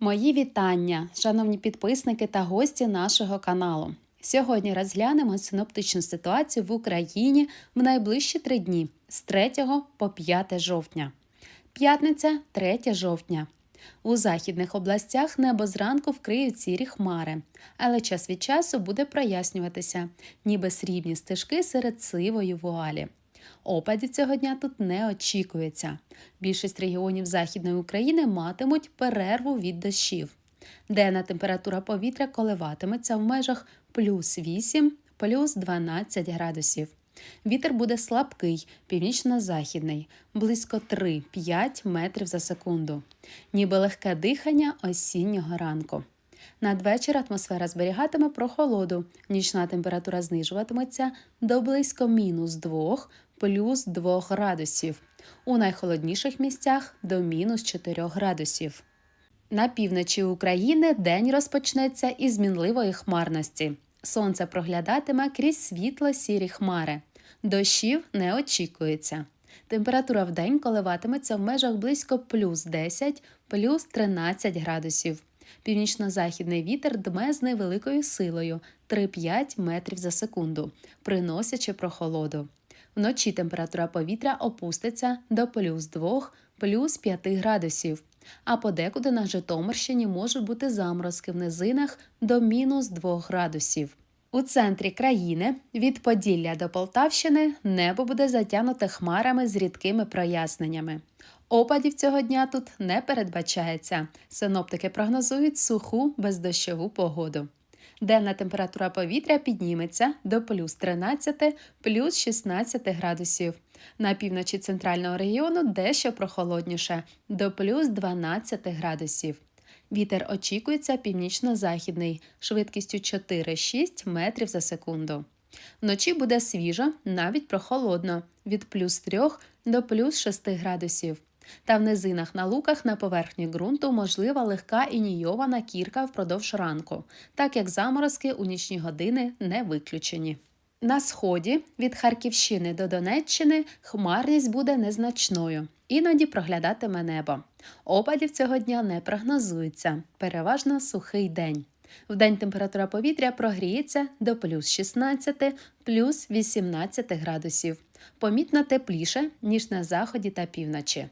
Мої вітання, шановні підписники та гості нашого каналу. Сьогодні розглянемо синоптичну ситуацію в Україні в найближчі три дні з 3 по 5 жовтня. П'ятниця 3 жовтня. У західних областях небо зранку вкриють сірі хмари, але час від часу буде прояснюватися, ніби срібні стежки серед сивої вуалі. Опадів цього дня тут не очікується. Більшість регіонів Західної України матимуть перерву від дощів. Денна температура повітря коливатиметься в межах плюс 8, плюс 12 градусів. Вітер буде слабкий, північно-західний, близько 3-5 метрів за секунду, ніби легке дихання осіннього ранку. Надвечір атмосфера зберігатиме прохолоду, нічна температура знижуватиметься до близько мінус 2, плюс 2 градусів, у найхолодніших місцях до мінус 4 градусів. На півночі України день розпочнеться із мінливої хмарності. Сонце проглядатиме крізь світло сірі хмари. Дощів не очікується. Температура в день коливатиметься в межах близько плюс 10, плюс 13 градусів. Північно-західний вітер дме з невеликою силою 3-5 метрів за секунду, приносячи прохолоду. Вночі температура повітря опуститься до плюс 2, плюс 5 градусів, а подекуди на Житомирщині можуть бути заморозки в низинах до мінус 2 градусів. У центрі країни від Поділля до Полтавщини небо буде затягнуте хмарами з рідкими проясненнями. Опадів цього дня тут не передбачається. Синоптики прогнозують суху бездощову погоду. Денна температура повітря підніметься до плюс 13, плюс 16 градусів. На півночі центрального регіону дещо прохолодніше до плюс 12 градусів. Вітер очікується північно-західний, швидкістю 4-6 метрів за секунду. Вночі буде свіжо, навіть прохолодно від плюс 3 до плюс 6 градусів. Та в низинах на луках на поверхні ґрунту можлива легка інійована кірка впродовж ранку, так як заморозки у нічні години не виключені. На сході від Харківщини до Донеччини хмарність буде незначною, іноді проглядатиме небо. Опадів цього дня не прогнозується, переважно сухий день. Вдень температура повітря прогріється до плюс 16, плюс 18 градусів, помітно тепліше, ніж на заході та півночі.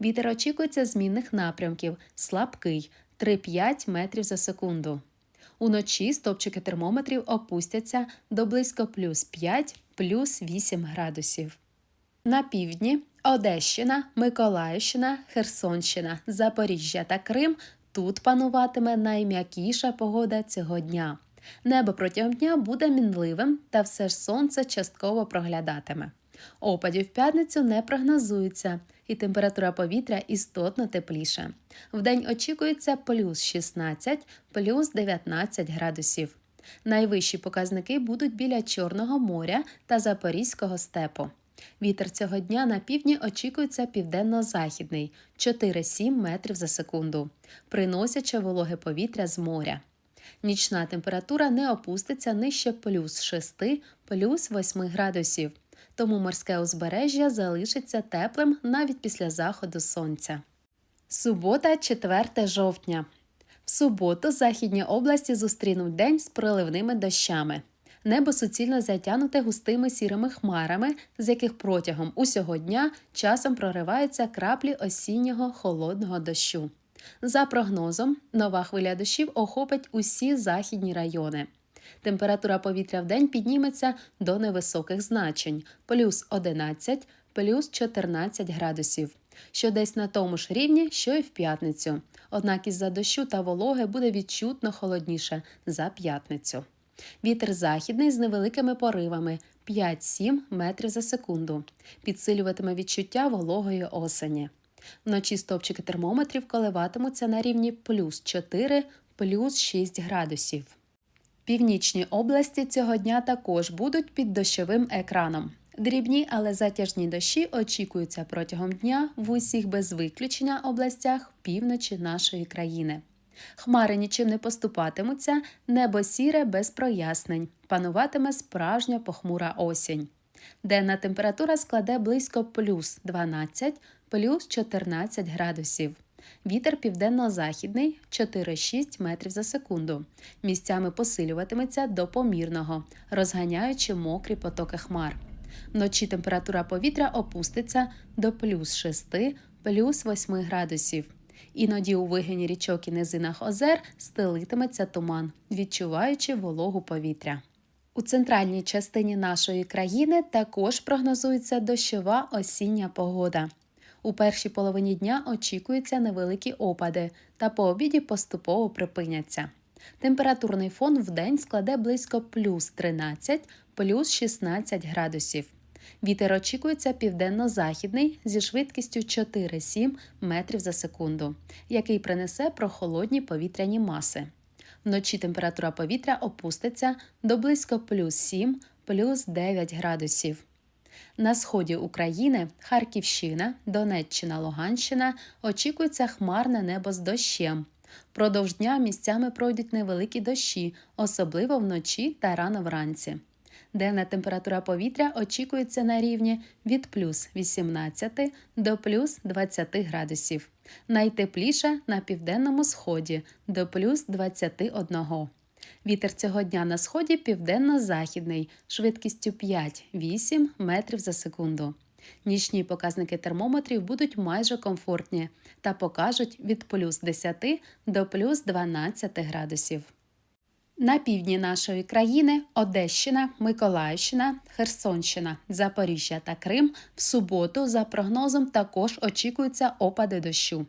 Вітер очікується змінних напрямків, слабкий 3-5 метрів за секунду. Уночі стопчики термометрів опустяться до близько плюс 5, плюс 8 градусів. На півдні Одещина, Миколаївщина, Херсонщина, Запоріжжя та Крим тут пануватиме найм'якіша погода цього дня. Небо протягом дня буде мінливим, та все ж сонце частково проглядатиме. Опадів в п'ятницю не прогнозується, і температура повітря істотно тепліша. Вдень очікується плюс 16, плюс 19 градусів. Найвищі показники будуть біля Чорного моря та Запорізького степу. Вітер цього дня на півдні очікується південно-західний 4-7 метрів за секунду, приносячи вологе повітря з моря. Нічна температура не опуститься нижче плюс 6, плюс 8 градусів тому морське узбережжя залишиться теплим навіть після заходу сонця. Субота, 4 жовтня. В суботу західні області зустрінуть день з проливними дощами. Небо суцільно затягнуте густими сірими хмарами, з яких протягом усього дня часом прориваються краплі осіннього холодного дощу. За прогнозом, нова хвиля дощів охопить усі західні райони. Температура повітря в день підніметься до невисоких значень плюс 11, плюс 14 градусів, що десь на тому ж рівні, що й в п'ятницю. Однак із-за дощу та вологи буде відчутно холодніше за п'ятницю. Вітер західний з невеликими поривами 5-7 метрів за секунду. Підсилюватиме відчуття вологої осені. Вночі стопчики термометрів коливатимуться на рівні плюс 4, плюс 6 градусів. Північні області цього дня також будуть під дощовим екраном. Дрібні, але затяжні дощі очікуються протягом дня в усіх без виключення областях півночі нашої країни. Хмари нічим не поступатимуться, небо сіре без прояснень, пануватиме справжня похмура осінь. Денна температура складе близько плюс 12, плюс 14 градусів. Вітер південно-західний 4-6 метрів за секунду. Місцями посилюватиметься до помірного, розганяючи мокрі потоки хмар. Вночі температура повітря опуститься до плюс 6, плюс 8 градусів. Іноді у вигині річок і низинах озер стелитиметься туман, відчуваючи вологу повітря. У центральній частині нашої країни також прогнозується дощова осіння погода. У першій половині дня очікуються невеликі опади та по обіді поступово припиняться. Температурний фон в день складе близько плюс 13, плюс 16 градусів. Вітер очікується південно-західний зі швидкістю 4-7 метрів за секунду, який принесе прохолодні повітряні маси. Вночі температура повітря опуститься до близько плюс 7, плюс 9 градусів. На сході України, Харківщина, Донеччина, Луганщина очікується хмарне небо з дощем. Продовж дня місцями пройдуть невеликі дощі, особливо вночі та рано вранці. Денна температура повітря очікується на рівні від плюс 18 до плюс 20 градусів. Найтепліше на південному сході до плюс 21. Вітер цього дня на сході південно-західний, швидкістю 5-8 метрів за секунду. Нічні показники термометрів будуть майже комфортні та покажуть від плюс 10 до плюс 12 градусів. На півдні нашої країни Одещина, Миколаївщина, Херсонщина, Запоріжжя та Крим в суботу, за прогнозом, також очікуються опади дощу.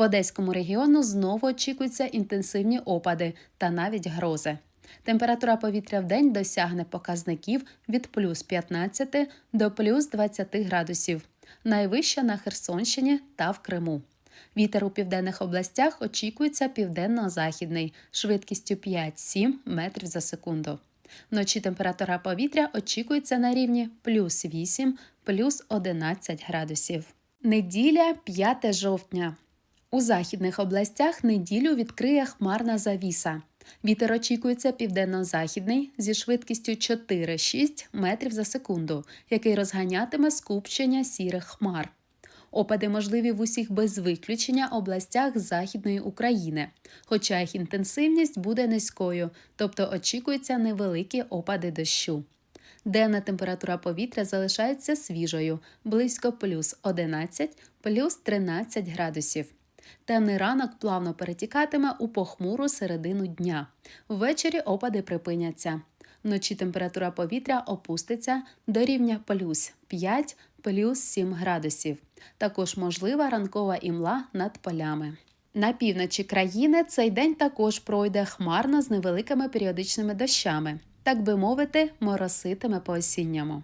В Одеському регіону знову очікуються інтенсивні опади та навіть грози. Температура повітря в день досягне показників від плюс 15 до плюс 20 градусів, найвища на Херсонщині та в Криму. Вітер у південних областях очікується південно-західний, швидкістю 5-7 метрів за секунду. Вночі температура повітря очікується на рівні плюс 8, плюс 11 градусів. Неділя 5 жовтня. У західних областях неділю відкриє хмарна завіса. Вітер очікується південно-західний зі швидкістю 4-6 метрів за секунду, який розганятиме скупчення сірих хмар. Опади можливі в усіх без виключення областях Західної України, хоча їх інтенсивність буде низькою, тобто очікуються невеликі опади дощу. Денна температура повітря залишається свіжою близько плюс 11, плюс 13 градусів. Темний ранок плавно перетікатиме у похмуру середину дня. Ввечері опади припиняться. Вночі температура повітря опуститься до рівня плюс 5, плюс 7 градусів. Також можлива ранкова імла над полями. На півночі країни цей день також пройде хмарно з невеликими періодичними дощами, так би мовити, мороситиме по осінньому.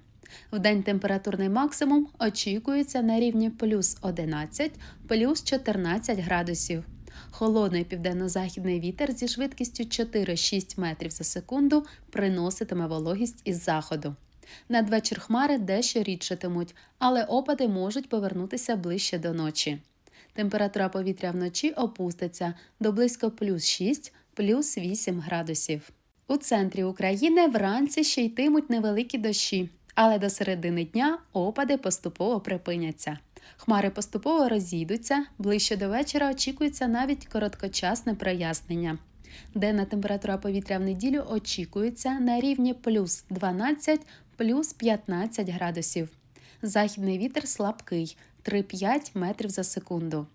Вдень температурний максимум очікується на рівні плюс 11, плюс 14 градусів. Холодний південно-західний вітер зі швидкістю 4-6 метрів за секунду приноситиме вологість із заходу. Надвечір хмари дещо рідшатимуть, але опади можуть повернутися ближче до ночі. Температура повітря вночі опуститься до близько плюс 6, плюс 8 градусів. У центрі України вранці ще йтимуть невеликі дощі, але до середини дня опади поступово припиняться. Хмари поступово розійдуться, ближче до вечора очікується навіть короткочасне прояснення. Денна температура повітря в неділю очікується на рівні плюс 12, плюс 15 градусів. Західний вітер слабкий 3-5 метрів за секунду.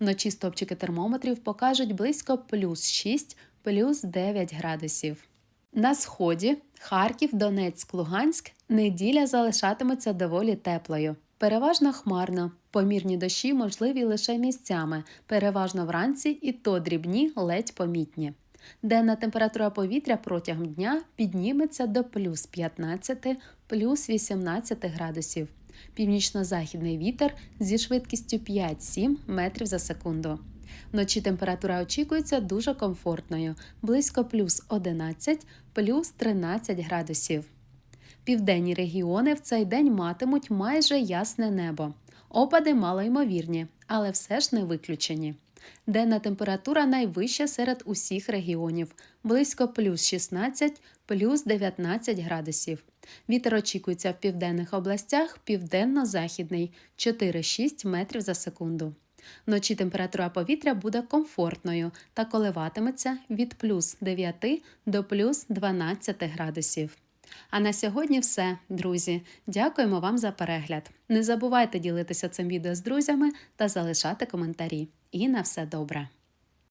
Вночі стопчики термометрів покажуть близько плюс 6, плюс 9 градусів. На сході Харків, Донецьк, Луганськ неділя залишатиметься доволі теплою. Переважно хмарно, помірні дощі можливі лише місцями, переважно вранці і то дрібні ледь помітні. Денна температура повітря протягом дня підніметься до плюс 15, плюс 18 градусів. Північно-західний вітер зі швидкістю 5-7 метрів за секунду. Вночі температура очікується дуже комфортною, близько плюс 11, плюс 13 градусів. Південні регіони в цей день матимуть майже ясне небо. Опади малоймовірні, але все ж не виключені. Денна температура найвища серед усіх регіонів близько плюс 16, плюс 19 градусів. Вітер очікується в південних областях південно-західний 4-6 метрів за секунду. Вночі температура повітря буде комфортною та коливатиметься від плюс 9 до плюс 12 градусів. А на сьогодні все, друзі. Дякуємо вам за перегляд. Не забувайте ділитися цим відео з друзями та залишати коментарі. І на все добре!